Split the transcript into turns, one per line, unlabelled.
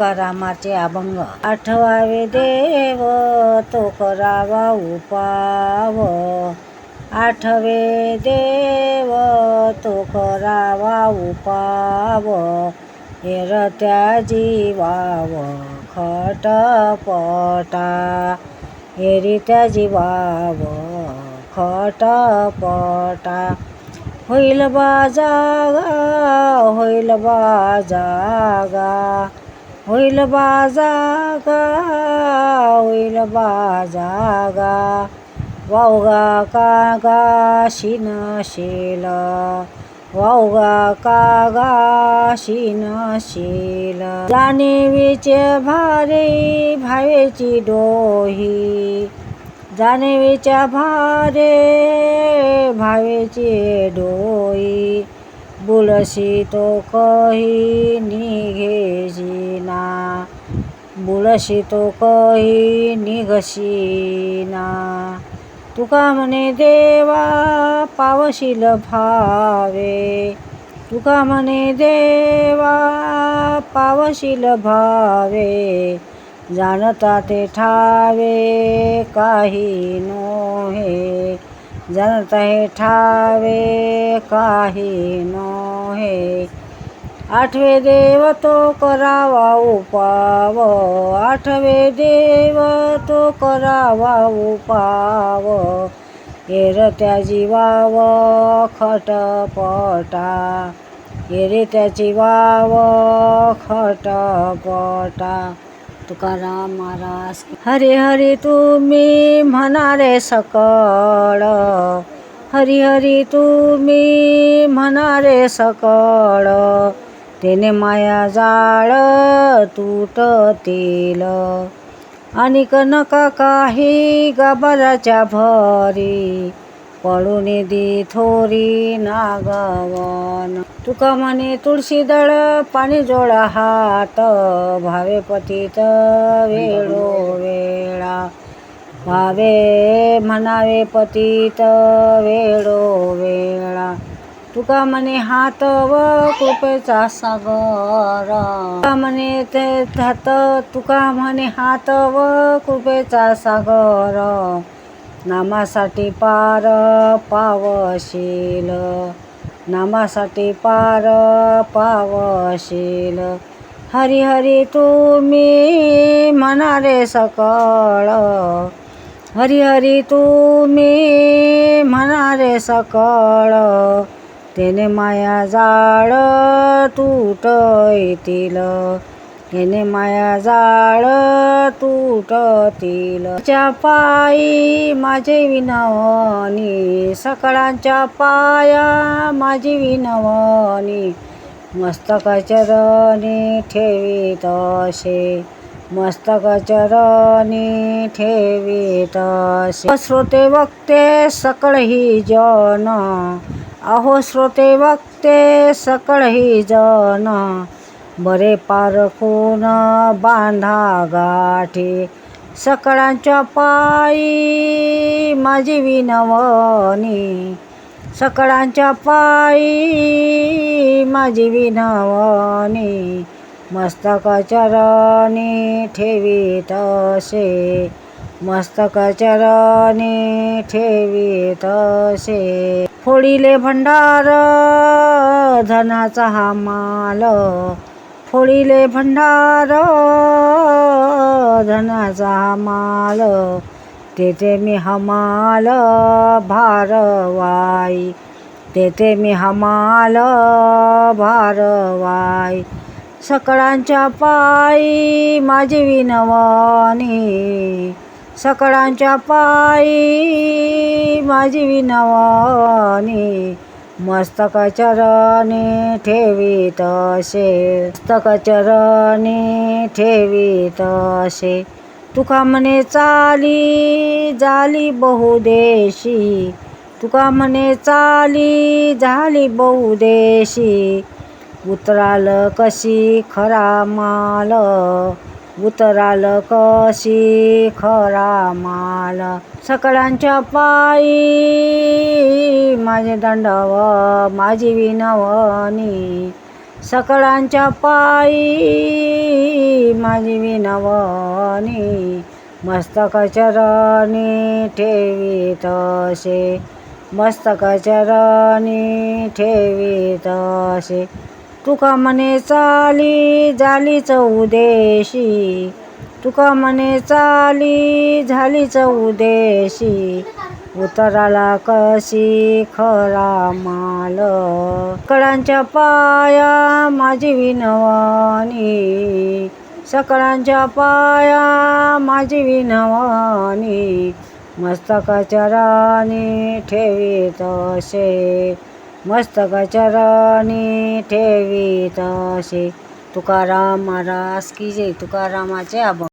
तुकारामाचे अभंग आठवावे देव तो करावा उपाव आठवे देव तो करावा उपाव हेरत्या जीवाव खटपटा हेरित्या जीवाव खटपटा होईल बा जागा होईल बा जागा হইল বাজাগা হইল বাজাগা ওয়াউগা কাগা সিনা শিলা। ওয়াউগা কাগা সিনা শিলা। জানি বিচে ভারে ভাবেছি ডোহি জানি বিচে ভারে ভাবেছি ডোহি बुलशी तो कही निघेशीना बुलशी तो कही निघशीना तुका म्हणे देवा पावशील भावे. तुका म्हणे देवा पावशील भावे. जाणता ते ठावे काही नोहे. જન તહી ઠાવે કાહી નો હે. આઠવે દેવ તો કરાવા ઉપાવ. આઠવે દેવ તો કરાવા ઉપાવ. એ ત્યાં જીવાવ ખટપટા એ ત્યાં જીવાવ ખટપટા तुकाराम महाराज हरे हरी तुम्ही म्हणारे सकळ. हरी हरी तुम्ही म्हणारे सकळ. तेने माया जाळ तुटतील. आणि नका काही गाभाराच्या भरी. पळून दी थोरी नागवन तुका म्हणे तुळशी दळ पाणी जोडा हात भावे पतित वेळो वेळा भावे म्हणावे पतित वेळो वेळा तुका म्हणे हात व कृपेचा सागर म्हणे ते हात तुका म्हणे हात व कृपेचा सागर नामासाठी पार पावशील. नामासाठी पार पावशील. हरी हरी तुम्ही म्हणारे सकळ. हरी हरी तुम्ही म्हणारे सकळ. तेने माया जाळ तुट हेने माया जाळ तुटतील. च्या पायी माझे विनवणी सकळांच्या पाया माझी विनवणी मस्तक चरणी ठेवीत असे मस्तक चरणी ठेवीत असे. श्रोते वक्ते सकळ ही जन. अहो श्रोते वक्ते सकळ ही जन. बरे पारखून बांधा गाठी? सकळांच्या पायी माझी विनवणी. सकळांच्या पायी माझी विनवणी. मस्तक चरणी ठेवीत असे. मस्तक चरणी ठेवीत असे. फोडीले भंडार धनाचा हा माल. फोडिले भंडार धनाचा माल तेथे मी हमाल भारवाई. तेथे मी हमाल भारवाई. सकळांच्या पायी माझी विनवानी. सकळांच्या पायी माझी विनवानी. मस्तक चरणी ठेवीत असे मस्तक चरणी ठेवीत असे तुका म्हणे चाली झाली बहुदेशी तुका म्हणे चाली झाली बहुदेशी उतराल कशी खरा माल? उतराल कशी खरा माल सकळांच्या पायी माझे दंडव माझी विनवनी सकळांच्या पायी माझी विनवनी मस्तक चरणी ठेवी तसे मस्तक चरणी ठेवी तसे. तुका म्हणे चाली झाली चौदेशी तुका म्हणे चाली झाली चौदेशी उतराला कशी खरा माल? कडांच्या पाया माझी विनवानी. सकळांच्या पाया माझी विनवानी. मस्तकाच्या राणी ठेवीत असे मस्तकाच्या राणी ठेवीत असे तुकाराम महाराज की जय तुकारामाचे आभार